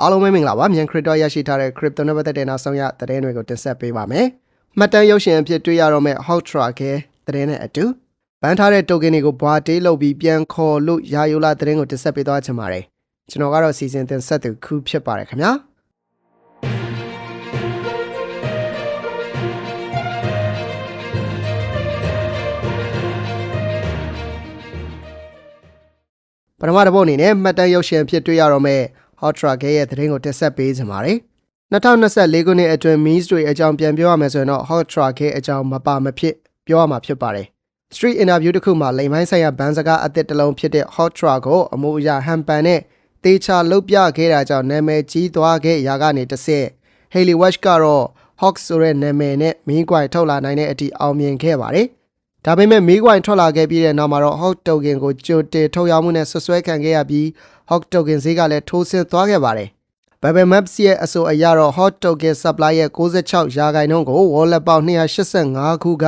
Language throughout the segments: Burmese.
အားလုံးပဲမင်္ဂလာပါမြန် crypto ရရှိထားတဲ့ crypto နဲ့ပတ်သက်တဲ့နောက်ဆုံးရသတင်းတွေကိုတင်ဆက်ပေးပါမယ်မှတ်တမ်းရုပ်ရှင်အဖြစ်တွေ့ရတော့မယ့် hot track ရဲ့သတင်းနဲ့အတူဘန်းထားတဲ့ token တွေကိုဘွာတေးလုပ်ပြီးပြန်ခေါ်လို့ရာယူလာသတင်းကိုတင်ဆက်ပေးသွားချင်ပါတယ်ကျွန်တော်ကတော့စီစဉ်တင်ဆက်သူခုဖြစ်ပါတယ်ခင်ဗျာပထမတစ်ပုတ်အနေနဲ့မှတ်တမ်းရုပ်ရှင်အဖြစ်တွေ့ရတော့မ ယ့် Hot Track ရဲ့သတင်းကိုတင်ဆက်ပေးချင်ပါတယ်။2024ခုနှစ်အတွင်း Means တွေအကြောင်းပြန်ပြောရမယ်ဆိုရင်တော့ Hot Track ရဲ့အကြောင်းမပါမဖြစ်ပြောရမှာဖြစ်ပါတယ်။ Street Interview တစ်ခုမှာလိမ်မိုင်းဆိုင်ရာဘန်းစကားအသစ်တစ်လုံးဖြစ်တဲ့ Hot Track ကိုအမှုအရာဟန်ပန်နဲ့တေချာလုတ်ပြခဲ့တာကြောင့်နာမည်ကြီးသွားခဲ့ရာကနေတစ်ဆင့် Haley Wash ကတော့ Hawks ဆိုတဲ့နာမည်နဲ့မင်းကွိုင်ထုတ်လာနိုင်တဲ့အထိအောင်မြင်ခဲ့ပါတယ်။ဒါပေမဲ့မေးခွန်းထွက်လာခဲ့ပြီးတဲ့နောက်မှာတော့ Hawk Token ကိုကြိုတင်ထုတ်ရောင်းမှုနဲ့ဆွဆွဲခံခဲ့ရပြီး Hawk Token ဈေးကလည်းထိုးဆင်းသွားခဲ့ပါတယ်။ Bubble Maps ရဲ့အဆိုအရတော့ Hawk Token Supply ရဲ့66ရာခိုင်နှုန်းကို Wallet ပေါင်း285ခုက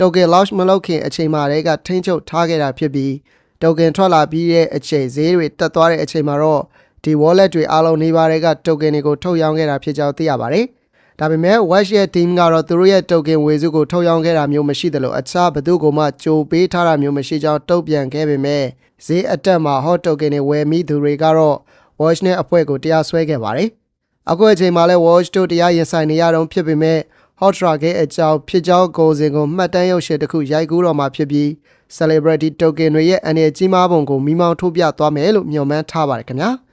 Token launch မလုပ်ခင်အချိန်မှာတည်းကထိန်းချုပ်ထားခဲ့တာဖြစ်ပြီး Token ထွက်လာပြီးတဲ့အချိန်ဈေးတွေတက်သွားတဲ့အချိန်မှာတော့ဒီ wallet တွေအားလုံးနေပါတွေက token တွေကိုထုတ်ရောင်းခဲ့တာဖြစ်ကြောင်းသိရပါတယ်။ ဒါပေမဲ့ Wash ရဲ့ team ကတော့သူတို့ရဲ့ token ဝေစုကိုထုတ်ရောင်းခဲ့တာမျိုးမရှိသလိုအခြားဘယ်သူကမှကြိုပေးထားတာမျိုးမရှိကြောင်းတုံ့ပြန်ခဲ့ပေမဲ့ဈေးအတက်မှာ hot token တွေဝယ်မိသူတွေကတော့ Wash နဲ့အဖွဲ့ကိုတရားစွဲခဲ့ပါတယ်။အခုအချိန်မှာလဲ Wash တို့တရားရင်ဆိုင်နေရတော့ဖြစ်ပေမဲ့ Hot Track ရဲ့အကြောင်းဖြစ်ကြောင်းကိုယ်စဉ်ကိုမှတ်တမ်းရုပ်ရှင်တစ်ခုရိုက်ကူးတော့မှာဖြစ်ပြီး Celebrity Token တွေရဲ့အနေကြီးမားပုံကိုမိမောင်းထုတ်ပြသွားမယ်လို့မျှော်မှန်းထားပါတယ်ခင်ဗျာ။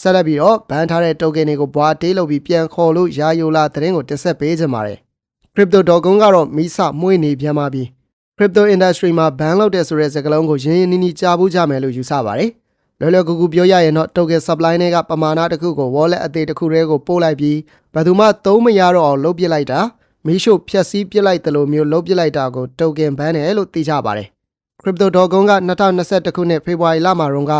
ဆက်လက်ပြီးတော့ဘန်ထားတဲ့ token တွေကိုဘွာတေးလုပ်ပြီးပြန်ခေါ်လို့ရာယိုလာသတင်းကိုတင်ဆက်ပေးကြပါမယ်။ Crypto.com ကတော့မိစမွှေးနေပြန်ပါပြီ။ Crypto industry မှာဘန်လုပ်တဲ့ဆိုတဲ့စကားလုံးကိုရင်းရင်းနှီးနှီးကြားဘူးကြမယ်လို့ယူဆပါတယ်။လွယ်လွယ်ကူကူပြောရရင်တော့ token supply တွေကပမာဏတစ်ခုကို wallet အသေးတစ်ခုတည်းကိုပို့လိုက်ပြီးဘယ်သူမှသုံးမရတော့အောင်လုပ်ပစ်လိုက်တာမီးရှို့ဖျက်ဆီးပစ်လိုက်တယ်လို့မျိုးလုပ်ပစ်လိုက်တာကို token ban တယ်လို့သိကြပါတယ်။ Crypto.com က2021ခုနှစ်ဖေဖော်ဝါရီလမှာတုန်းက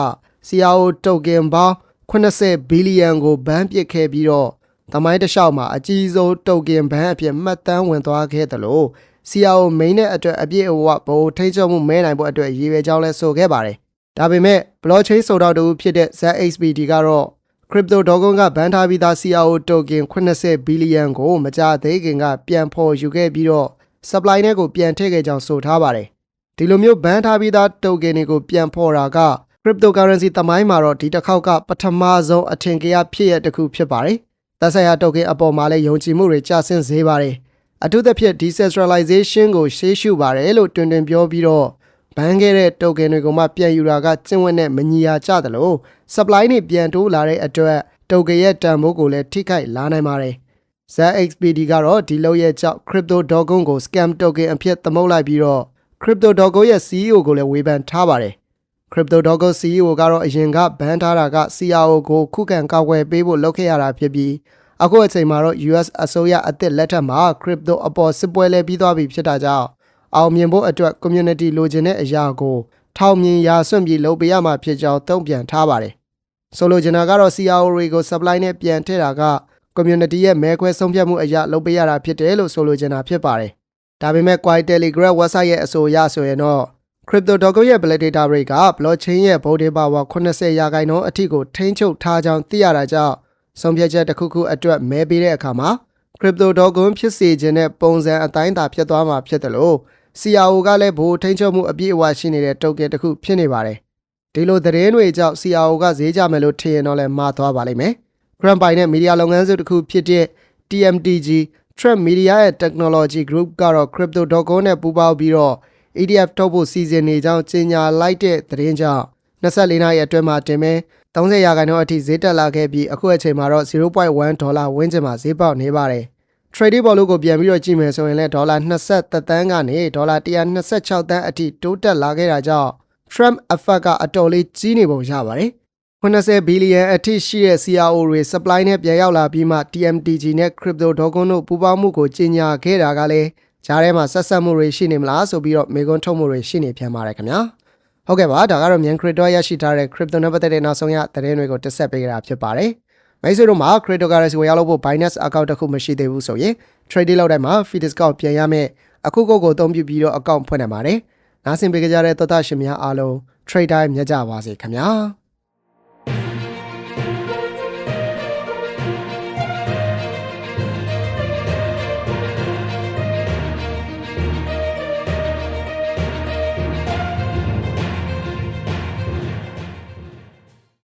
CRO token ပေါင်း 80ဘီလီယံကိုဘန်ပစ်ခဲ့ပြီးတော့သမိုင်းတစ်လျှောက်မှာအကြီးဆုံး token ban အဖြစ်မှတ်တမ်းဝင်သွားခဲ့တယ်လို့ CRO main နဲ့အတွက်အပြည့်အဝဘိုးထိန်းချုပ်မှုမဲနိုင်ဖို့အတွက်ရည်ရွယ်ကြောင်းလဲဆိုခဲ့ပါတယ်။ဒါပေမဲ့ blockchain ဆိုတော့တူဖြစ်တဲ့ ZXBT ကတော့ Crypto.com ကဘန်ထားပြီးသား CRO token 80ဘီလီယံကိုမကြသေးခင်ကပြန်ဖော်ယူခဲ့ပြီးတော့ supply နဲ့ကိုပြန်ထည့်ခဲ့ကြောင်းဆိုထားပါတယ်။ဒီလိုမျိုးဘန်ထားပြီးသား token တွေကိုပြန်ဖော်တာက cryptocurrency သမိုင်းမှာတော့ဒီတစ်ခေါက်ကပထမဆုံးအထင်ကြီးဖြစ်ရတစ်ခုဖြစ်ပါတယ်။သက်ဆိုင်ရာ token အပေါ်မှာလည်းယုံကြည်မှုတွေကျဆင်းစေပါတယ်။အထူးသဖြင့် decentralization ကိုရှေးရှုပါတယ်လို့တွင်တွင်ပြောပြီးတော့ဘန်ခဲ့တဲ့ token တွေကိုမှပြန်ယူတာကကျင့်ဝတ်နဲ့မညီရာကြတယ်လို့ supply နဲ့ပြန်တိုးလာတဲ့အတွက် token ရဲ့တန်ဖိုးကိုလည်းထိခိုက်လာနိုင်ပါတယ်။ ZXPD ကတော့ဒီလောက်ရဲ့ကြောင့် crypto.com ကို scam token အဖြစ်သမုတ်လိုက်ပြီးတော့ crypto.com ရဲ့ CEO ကိုလည်းဝေဖန်ထားပါတယ်။ crypto.com CEO ကတော့အရင်ကဘန်ထားတာက CRO ကိုခုခံကာကွယ်ပေးဖို့လုပ်ခဲ့ရတာဖြစ်ပြီးအခုအချိန်မှာတော့ US အစိုးရအသစ်လက်ထက်မှာ crypto အပေါ်စစ်ပွဲလဲပြီးသွားပြီဖြစ်တာကြောင့်အောင်မြင်ဖို့အတွက် community လိုချင်တဲ့အရာကိုထောင်မြင်ရာဆွန့်ပြီးလုပ်ပေးရမှာဖြစ်ကြောင်းတုံ့ပြန်ထားပါတယ်။ဆိုလိုချင်တာကတော့ CRO တွေကို supply နဲ့ပြန်ထည့်တာက community ရဲ့မဲခွဲဆုံးဖြတ်မှုအရာလုပ်ပေးရတာဖြစ်တယ်လို့ဆိုလိုချင်တာဖြစ်ပါတယ်။ဒါပေမဲ့ Quai Telegraph website ရဲ့အဆိုအရဆိုရင်တော့ Crypto.com ရဲ့ validator rate က blockchain ရဲ့ voting power 80ရာခိုင်နှုန်းအထိကိုထိန်းချုပ်ထားကြောင်းသိရတာကြောင့်ဆုံးဖြတ်ချက်တစ်ခုခုအတွက်မဲပေးတဲ့အခါမှာ Crypto.com ဖြစ်စေခြင်းတဲ့ပုံစံအတိုင်းသာဖြစ်သွားမှာဖြစ်တယ်လို့ CRO ကလည်းဘိုးထိန်းချုပ်မှုအပြည့်အဝရှိနေတဲ့ token တစ်ခုဖြစ်နေပါတယ်။ဒီလိုသတင်းတွေကြောင့် CRO ကဈေးကြမယ်လို့ထင်ရင်တော့လည်းမှားသွားပါလိမ့်မယ်။ Grand ပိုင်နဲ့မီဒီယာလုပ်ငန်းစုတစ်ခုဖြစ်တဲ့ TMTG Trend Media ရဲ့ Technology Group ကတော့ Crypto.com နဲ့ပူးပေါင်းပြီးတော့ ETF ထုတ်ဖို့စီစဉ်နေကြောင်းကြေညာလိုက်တဲ့သတင်းကြောင့်24နာရီအတွင်းမှာတင်မဲ့30ရာခိုင်နှုန်းအထိဈေးတက်လာခဲ့ပြီးအခုအချိန်မှာတော့0.1ဒေါ်လာဝန်းကျင်မှာဈေးပေါက်နေပါတယ်။ Trade ဘော်လို့ကိုပြန်ပြီးတော့ကြည့်မယ်ဆိုရင်လည်းဒေါ်လာ23တန်းကနေဒေါ်လာ126တန်းအထိတိုးတက်လာခဲ့တာကြောင့် Trump effect ကအတော်လေးကြီးနေပုံရပါတယ်။80ဘီလီယံအထိရှိတဲ့ CRO တွေ supply နဲ့ပြန်ရောက်လာပြီးမှ TMTG နဲ့ Crypto.com တို့ပူးပေါင်းမှုကိုကြီးညာခဲ့တာကလည်း ဂျားထဲမှာဆက်ဆက်မှုတွေရှိနေမလားဆိုပြီးတော့မေကွန်းထုတ်မှုတွေရှိနေပြန်ပါတယ်ခင်ဗျာဟုတ်ကဲ့ပါဒါကတော့မြန် crypto ရရှိထားတဲ့ crypto နဲ့ပတ်သက်တဲ့နောက်ဆုံးရသတင်းတွေကိုတက်ဆက်ပေးကြတာဖြစ်ပါတယ်မိတ်ဆွေတို့မှာ cryptocurrency ဝယ်ရောက်လို့ဖို့ Binance account တစ်ခုမရှိသေးဘူးဆိုရင် trade လောက်တိုင်းမှာ fee discount ပြန်ရမယ်အခုကိုကိုအသုံးပြုပြီးတော့ account ဖွင့်နိုင်ပါတယ်နားဆင်ပေးကြတဲ့သောတာရှင်များအားလုံး trade time မြတ်ကြပါစေခင်ဗျာ